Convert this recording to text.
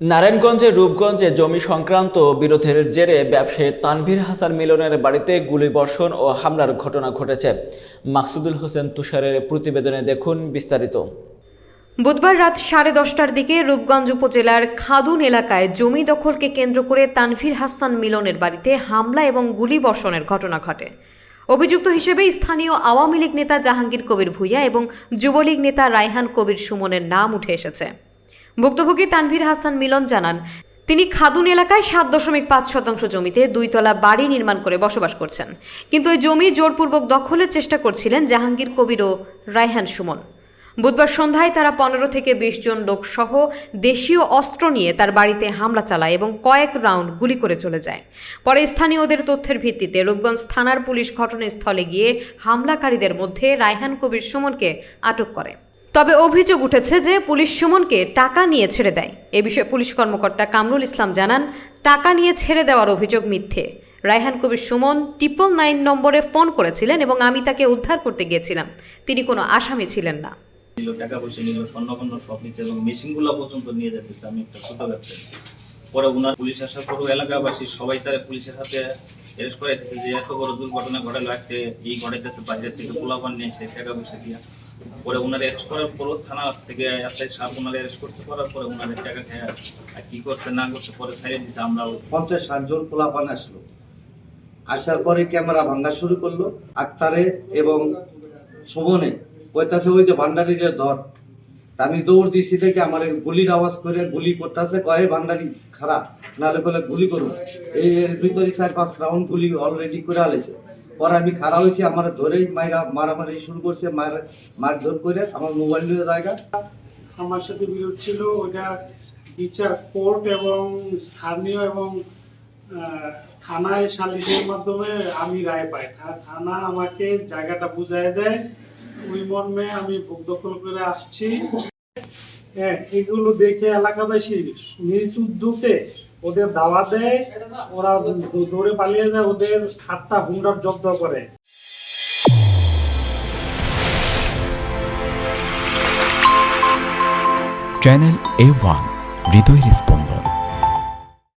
নারায়ণগঞ্জের রূপগঞ্জে জমি সংক্রান্ত বিরোধের জেরে ব্যবসায়ী তানভীর হাসান মিলনের বাড়িতে গুলিবর্ষণ ও হামলার ঘটনা ঘটেছে। মাকসুদুল হোসেন তুষারের প্রতিবেদনে দেখুন বিস্তারিত। বুধবার রাত সাড়ে দশটার দিকে রূপগঞ্জ উপজেলার খাদুন এলাকায় জমি দখলকে কেন্দ্র করে তানভীর হাসান মিলনের বাড়িতে হামলা এবং গুলিবর্ষণের ঘটনা ঘটে। অভিযুক্ত হিসেবে স্থানীয় আওয়ামী লীগ নেতা জাহাঙ্গীর কবির ভূঁইয়া এবং যুবলীগ নেতা রায়হান কবির সুমনের নাম উঠে এসেছে। ভুক্তভোগী তানভীর হাসান মিলন জানান, তিনি খাদুন এলাকায় সাত দশমিক পাঁচ শতাংশ জমিতে দুইতলা বাড়ি নির্মাণ করে বসবাস করছেন। কিন্তু ওই জমি জোরপূর্বক দখলের চেষ্টা করছিলেন জাহাঙ্গীর কবির ও রায়হান সুমন। বুধবার সন্ধ্যায় তারা পনেরো থেকে বিশ জন লোক সহ দেশীয় অস্ত্র নিয়ে তার বাড়িতে হামলা চালায় এবং কয়েক রাউন্ড গুলি করে চলে যায়। পরে স্থানীয়দের তথ্যের ভিত্তিতে রূপগঞ্জ থানার পুলিশ ঘটনাস্থলে গিয়ে হামলাকারীদের মধ্যে রায়হান কবির সুমনকে আটক করে। তবে অভিযোগ উঠেছে যে পুলিশ সুমনকে টাকা নিয়ে ছেড়ে দেয়। এ বিষয়ে পুলিশ কর্মকর্তা কামরুল ইসলাম জানান, টাকা নিয়ে ছেড়ে দেওয়ার অভিযোগ মিথ্যে। রায়হান কবির সুমন ট্রিপল নাইন নম্বরে ফোন করেছিলেন এবং আমি তাকে উদ্ধার করতে গিয়েছিলাম। তিনি কোনো আসামি ছিলেন না। নিল টাকা পয়সা নিল স্বর্ণপন্ন সব নিচ্ছে এবং মেশিনগুলো পর্যন্ত নিয়ে যেতেছে আমি একটা ছোট ব্যবসায়ী পরে উনার পুলিশ আসার পরও এলাকাবাসী সবাই তারা পুলিশের সাথে অ্যারেস্ট করাইতেছে যে, এত বড় দুর্ঘটনা ঘটালো আজকে, এই ঘটাইতেছে, বাইরের থেকে পোলাপান নিয়ে এসে টাকা পয়সা দিয়া। পরে উনার অ্যারেস্ট করার পরও থানা থেকে এসআই সাহেব উনার অ্যারেস্ট করছে, করার পরে উনার টাকা খেয়ে কি করছে, না করছে, পরে সাইড দিচ্ছে আমরাও পঞ্চাশ ষাট জন পোলাপান আসলো। আসার পরে ক্যামেরা ভাঙা শুরু করল, আক্তারে এবং শোভনে। কইতাছে, ওই যে ভান্ডারির ধর। আমি দৌড় দিয়েছি দেখে আমার গুলির আওয়াজ করে গুলি করতেছে, কয়ে ভান্ডারি খারাপ, নাহলে বলে গুলি করব এই ভিতরে চার পাঁচ রাউন্ড গুলি অলরেডি করে আলেছে। পরে আমি খারাপ হয়েছি, আমার ধরেই মাইরা মারামারি শুরু করছে মার মারধর করে আমার মোবাইল নিয়ে জায়গা। আমার সাথে বিরোধ ছিল ওটা বিচার কোর্ট এবং স্থানীয় এবং থানায় সালিসের মাধ্যমে আমি রায় পাই। থানা আমাকে জায়গাটা বুঝাই দেয়। ওই মর্মে আমি ভোগ দখল করে আসছি। এগুলো দেখে এলাকাবাসী নিজ উদ্যোগে ওদের দাওয়া দেয়, ওরা দৌড়ে পালিয়ে যায়, ওদের হাতটা হুন্ডার জব্দ করে। চ্যানেল এ ওয়ান, হৃদয় স্পন্দন।